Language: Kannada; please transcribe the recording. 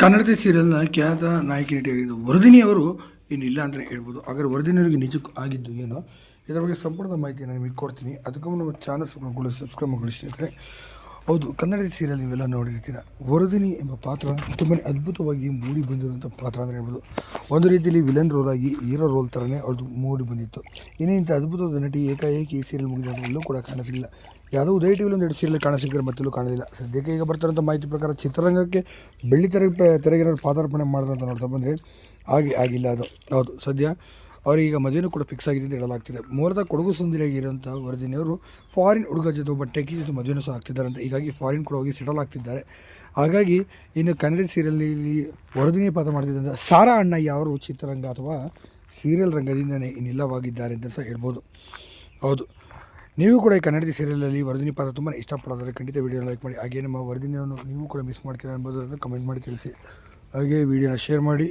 ಕನ್ನಡದ ಸೀರಿಯಲ್ನ ಖ್ಯಾತ ನಾಯಕಿ ನಟಿಯಾಗಿದ್ದು ವರದಿನಿ ಅವರು ಇನ್ನಿಲ್ಲ ಅಂತಲೇ ಹೇಳ್ಬೋದು. ಹಾಗಾದ್ರೆ ವರದಿನಿಯವರಿಗೆ ನಿಜಕ್ಕೂ ಆಗಿದ್ದು ಏನು? ಇದರ ಬಗ್ಗೆ ಸಂಪೂರ್ಣ ಮಾಹಿತಿ ನಾನು ನಿಮಗೆ ಕೊಡ್ತೀನಿ. ಅದಕ್ಕೂ ನಮ್ಮ ಚಾನಲ್ ಮಾಡ್ಕೊಳ್ಳಿ ಸಬ್ಸ್ಕ್ರೈಬ್ ಸ್ನೇಹಿತರೆ. ಹೌದು ಕನ್ನಡ ಸೀರಿಯಲ್ ನೀವೆಲ್ಲ ನೋಡಿರ್ತೀರ. ವರದಿನಿ ಎಂಬ ಪಾತ್ರ ತುಂಬಾ ಅದ್ಭುತವಾಗಿ ಮೂಡಿ ಬಂದಿರುವಂಥ ಪಾತ್ರ ಅಂತ ಹೇಳ್ಬೋದು. ಒಂದು ರೀತಿಯಲ್ಲಿ ವಿಲನ್ ರೋಲ್ ಆಗಿ ಹೀರೋ ರೋಲ್ ಥರನೇ ಅವ್ರದ್ದು ಮೂಡಿ ಬಂದಿತ್ತು. ಇನ್ನೇ ಇಂಥ ಅದ್ಭುತವಾದ ನಟಿ ಏಕಾಏಕಿ ಈ ಸೀರಿಯಲ್ ಮುಗಿದ ಎಲ್ಲೂ ಕೂಡ ಕಾಣಿಸಲಿಲ್ಲ ಯಾವುದೋ ಉದಯ ಟಿವಿಲಿ ಒಂದು ಎರಡು ಸೀರಿಯಲ್ ಕಾಣಿಸಿದ್ರೆ ಮತ್ತೆಲ್ಲೂ ಕಾಣಲಿಲ್ಲ. ಸದ್ಯಕ್ಕೆ ಈಗ ಬರ್ತಾರಂಥ ಮಾಹಿತಿ ಪ್ರಕಾರ ಚಿತ್ರರಂಗಕ್ಕೆ ಬೆಳ್ಳಿ ತೆರೆ ತೆರೆಗೆ ಪಾದಾರ್ಪಣೆ ಮಾಡಿದಂತ ನೋಡ್ತಾ ಬಂದರೆ ಆಗಿ ಆಗಿಲ್ಲ ಅದು. ಹೌದು, ಸದ್ಯ ಅವರೀಗ ಮದುವೆನೂ ಕೂಡ ಫಿಕ್ಸ್ ಆಗಿದೆ ಅಂತ ಹೇಳಲಾಗ್ತಿದೆ. ಮೂಲತಃ ಕೊಡಗು ಸುಂದರಿಯಾಗಿರುವಂಥ ವರದಿನಿಯವರು ಫಾರಿನ್ ಹುಡುಗ ಜೊತೆ ಒಬ್ಬ ಟೆಕಿ ಜೊತೆ ಮದುವೆನೂ ಸಹ ಆಗ್ತಿದ್ದಾರಂತೆ ಹೀಗಾಗಿ ಫಾರಿನ್ ಕೂಡ ಹೋಗಿ ಸೆಟಲ್ ಆಗ್ತಿದ್ದಾರೆ. ಹಾಗಾಗಿ ಇನ್ನು ಕನ್ನಡ ಸೀರಿಯಲ್ನಲ್ಲಿ ವರದಿನಿ ಪಾತ್ರ ಮಾಡ್ತಿದ್ದಂಥ ಸಾರಾ ಅಣ್ಣಯ್ಯ ಅವರು ಚಿತ್ರರಂಗ ಅಥವಾ ಸೀರಿಯಲ್ ರಂಗದಿಂದನೇ ಇನ್ನಿಲ್ಲವಾಗಿದ್ದಾರೆ ಅಂತ ಸಹ ಹೇಳ್ಬೋದು. ಹೌದು. ನೀವು ಕೂಡ ಈ ಕನ್ನಡದ ಸೀರಿಯಲಲ್ಲಿ ವರದಿನಿ ಪಾತ್ರ ತುಂಬ ಇಷ್ಟಪಡೋದ್ರೆ ಖಂಡಿತ ವಿಡಿಯೋ ಲೈಕ್ ಮಾಡಿ. ಹಾಗೆ ನಮ್ಮ ವರದಿನಿಯನ್ನು ನೀವು ಕೂಡ ಮಿಸ್ ಮಾಡ್ತೀರಾ ಎಂಬುದನ್ನು ಕಮೆಂಟ್ ಮಾಡಿ ತಿಳಿಸಿ. ಹಾಗೆ ವಿಡಿಯೋನ ಶೇರ್ ಮಾಡಿ.